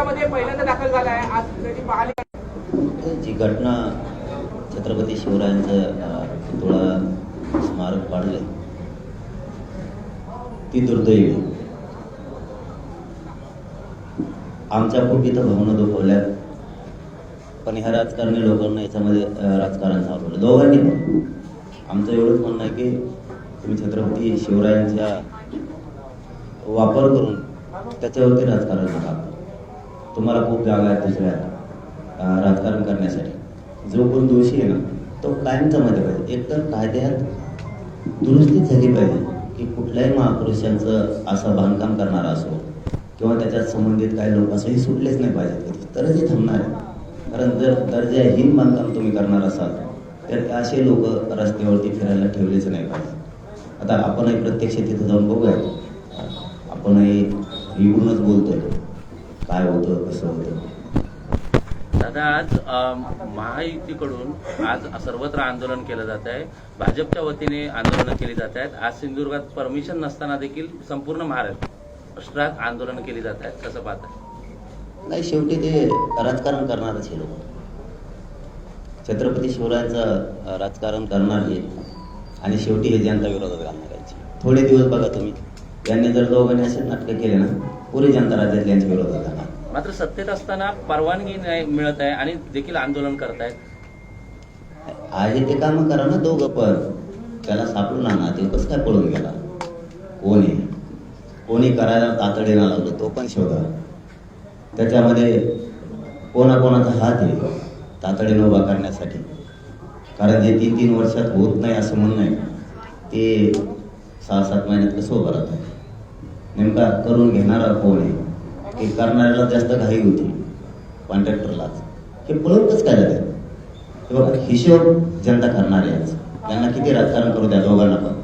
विभागामध्ये पहिल्यांदा दाखल झाला आहे. आज पाहिली. जी घटना छत्रपती शिवरायांचं पुतळा स्मारक पाडले ती दुर्दैवी. आमच्या पोटी तर भावना दुखवल्या पण ह्या राजकारणी लोकांना याच्यामध्ये राजकारण चालवलं दोघांनी पण. आमचं एवढंच म्हणणं आहे की तुम्ही छत्रपती शिवरायांचा वापर करून त्याच्यावरती राजकारण नका तुम्हाला खूप जागा आहेत दुसऱ्या राजकारण करण्यासाठी. जो कोण दोषी आहे ना तो कायमचा मध्ये पाहिजे. एकतर कायद्यात दुरुस्ती झाली पाहिजे की कुठल्याही महापुरुषांचं असं बांधकाम करणारा असो किंवा त्याच्यात संबंधित काही लोक असंही सुटलेच नाही पाहिजेत कधी. तरच हे थांबणार आहे कारण जर दर्जाहीन बांधकाम तुम्ही करणार असाल तर असे लोक रस्त्यावरती फिरायला ठेवलेच नाही पाहिजे. आता आपणही प्रत्यक्ष तिथं जाऊन बघूया. आपणही येऊनच बोलतोय. काय होतं कसं होतं? दादा आज महायुतीकडून आज सर्वत्र आंदोलन केलं जात आहे. भाजपच्या वतीने आंदोलनं केली जात आहेत. आज सिंधुदुर्गात परमिशन नसताना देखील संपूर्ण महाराष्ट्रात आंदोलनं केली जात आहेत. कसं पाहताय? नाही शेवटी ते राजकारण करणारच हे लोक. छत्रपती शिवरायांचं राजकारण करणार हे. आणि शेवटी हे जनता विरोधात घालणार थोडे दिवस बघा तुम्ही. यांनी जर दोघांनी असे नाटकं केले ना पुरी जनता राज्यात यांच्या विरोधात घालणार मात्र सत्तेत असताना परवानगी नाही मिळत आहे आणि देखील आंदोलन करत आहेत आहे ते कामं करा ना दोघं पण. त्याला सापडून आणा. ते कसं काय पळून गेला? कोणी? कोणी करायला तातडीनं लावलं तो पण शोधा. त्याच्यामध्ये कोणाकोणाचा हात आहे? तातडीनं उभा करण्यासाठी. कारण जे तीन तीन वर्षात होत नाही असं म्हणणं आहे. ते सहा सात महिन्यात कसं उभं राहतं नेमका करून घेणारा कोण आहे? की करणाऱ्याला जास्त घाई होती. कॉन्ट्रॅक्टरलाच. हे कसं काय झालं? हे बघा हिशोब जनता करणार त्यांना किती राजकारण करू द्या दोघांना पण.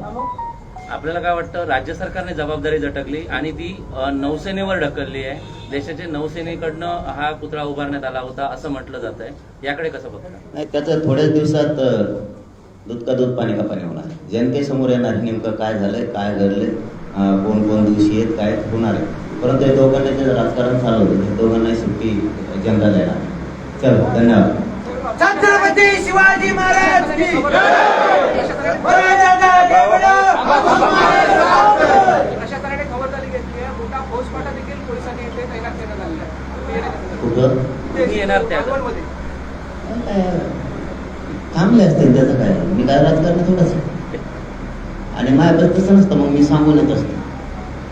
आपल्याला काय वाटतं राज्य सरकारने जबाबदारी झटकली आणि ती नौसेनेवर ढकलली आहे. देशाच्या नौसेनेकडनं हा पुतळा उभारण्यात आला होता असं म्हटलं जात आहे याकडे कसं बघता? नाही त्याचं थोड्याच दिवसात दूध का दूध पाणी का पाणी होणार. जनतेसमोर येणार नेमकं काय झालंय काय घडलंय कोण कोण दोषी आहेत काय होणार आहे. परंतु हे दोघांनी जे राजकारण चालवलं हे दोघांनाही सुट्टी जनता देणार. चलो धन्यवाद. छत्रपती शिवाजी महाराज की अशा तऱ्हेने खबरदारी घेतली आहे मोठा फौजफाटा देखील पोलिसांनी इथे तैनात करण्यात आलेला आहे कुठं? तुम्ही येणार त्या अकोलमध्ये. काय, थांबले असते त्याचं काय? मी काय राजकारण थोडंच आहे. आणि माझ्याकडे तसं नसतं मग मी सांगून येत असतो.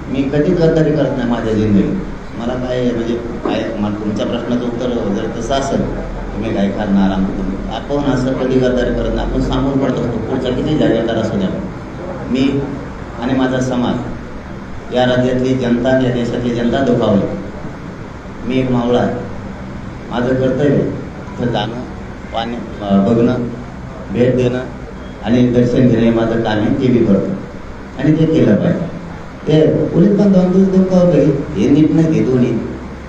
मी कधी गद्दारी करत नाही माझ्या जिंदगीत. मला काय म्हणजे काय मला तुमच्या प्रश्नाचं उत्तर जर तसं असेल तुम्ही काय करणार आम्ही आपण असं कधी गद्दारी करत नाही. आपण सांगून पडत असतो किती जागेदार असू द्या. मी आणि माझा समाज या राज्यातली जनता या देशातली जनता दुखावली. मी एक मावळा आहे. माझं कर्तव्य तिथं जाणं पाणी बघणं भेट देणं आणि दर्शन घेणं हे माझं काम आहे. ते मी करतो. आणि ते केलं पाहिजे. ते पोलीस बांधवांचं दुःख हे नीट नाही ते दोन्ही.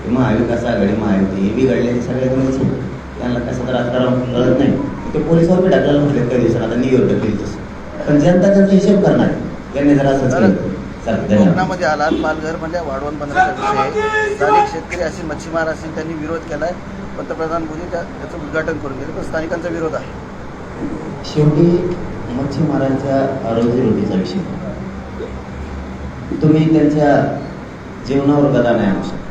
हे महाविकास आघाडी महायुती हे बिघडलेले सगळे आहेत. त्यांना कसं तर राजकारण कळत नाही. ते पोलिसावर बी टाकलेलं म्हटलं कधी सर आता न्यूयॉर्क तसं. पण जनता त्याचा हिशोब करणार. त्यांनी जर असंच केलं. कोकणामध्ये आलात पालघर म्हणजे वाढवण बंदराचा विषय. स्थानिक शेतकरी असतील मच्छीमार असतील त्यांनी विरोध केलाय. पंतप्रधान मोदी त्या त्याचं उद्घाटन करून गेले. पण स्थानिकांचा विरोध आहे. शेवटी मच्छीमारांच्या रोजीरोटीचा विषय. तुम्ही त्यांच्या जीवनावर गदा नाही आणू शकता.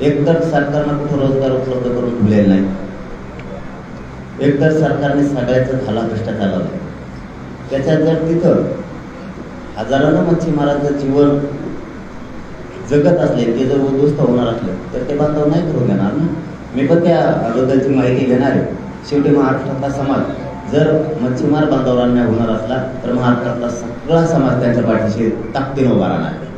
एकतर सरकारनं कुठं रोजगार उपलब्ध करून ठेवलेला नाही. एकतर सरकारने सगळ्याचं झाला भ्रष्टाचार लावला त्याच्यात जर तिथं हजारानं मच्छीमारांचं जीवन जगत असले ते जर उद्ध्वस्त होणार असले तर ते बांधव नाही करून घेणार ना. मी पण त्या अगोदरची माहिती घेणार. आहे शेवटी महाराष्ट्रातला समाज जर मच्छीमार बांधवांना होणार असला तर महाराष्ट्रातला सगळा समाज त्यांच्या पाठीशी ताकदीनं उभा राहणार आहे.